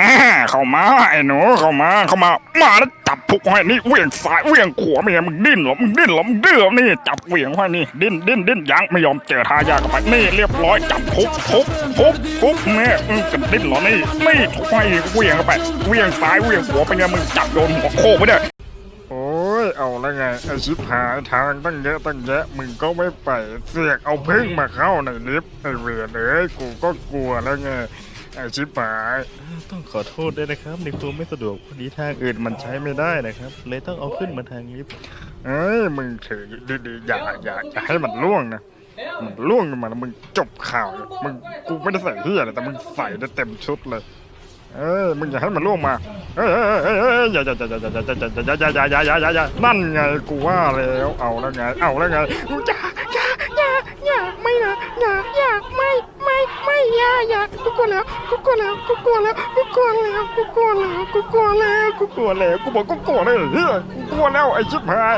อ่าเข้ามาไอ้หนูเข้ามาเข้ามา มาแล้วจับพุกไว้นี่เวียงซ้ายเวียงขวาไม่ไงมึงดิ้นหรอมึงดิ้นหรอมึงดื้อเหรอนี่จับเวียงไว้นี่ดิ้นดิ้นดิ้นยังไม่ยอมเจอทายากับไปนี่เรียบร้อยจับพุกพุกพุกพุกเนี่ยมึงจะดิ้นหรอนี่นี่ทุกไว้เวียงไปเวียงซ้ายเวียงขวาเป็นไงมึงจับโดนหัวโคกไปเนี่ยโอ้ยเอาแล้วไงไอชิบหายทางตั้งเยอะตั้งแยะมึงก็ไม่ไปเสียกเอาพึ่งมาเข้าในลิฟต์ไอเวียนเอ้ยกูก็กลัวแล้วไง ไอชิบหายต้องขอโทษด้วยนะครับ ในตัวไม่สะดวกพอดีทางอื่นมันใช้ไม่ได้นะครับ เลยต้องเอาขึ้นมาทางลิฟต์เอ้ยมึงเถือดีๆอย่าอย่าอย่าให้มันล่วงนะมันล่วงลงมาแล้วมึงจบข่าวมึงกูไม่ได้ใส่เฮียอะไรแต่มึงใส่ได้เต็มชุดเลยเอ้ยมึงอย่าให้มันล่วงมาเอ้ยเอ้ยเอ้ยเอ้ยอย่าอย่าอย่าอย่าอย่าอย่าอย่าอย่าอย่าอย่าอย่าอย่าอย่านั่นไงกูว่าแล้วเอาแล้วไงเอาแล้วไงอย่าอย่าอย่าอย่าไม่นะอย่าอย่าไม่ไม่ไม่อย่าอย่ากูก ลัวแล้วกูกลัวแล้วกูกลัวแล้วกูกลัวแล้วกูกลัวแล้วกูกลัวแล้วกูกลัวแล้วกูบอกกูกลัวแล้วเฮ้ยกูกลัวแล้วไอ้ชิบหาย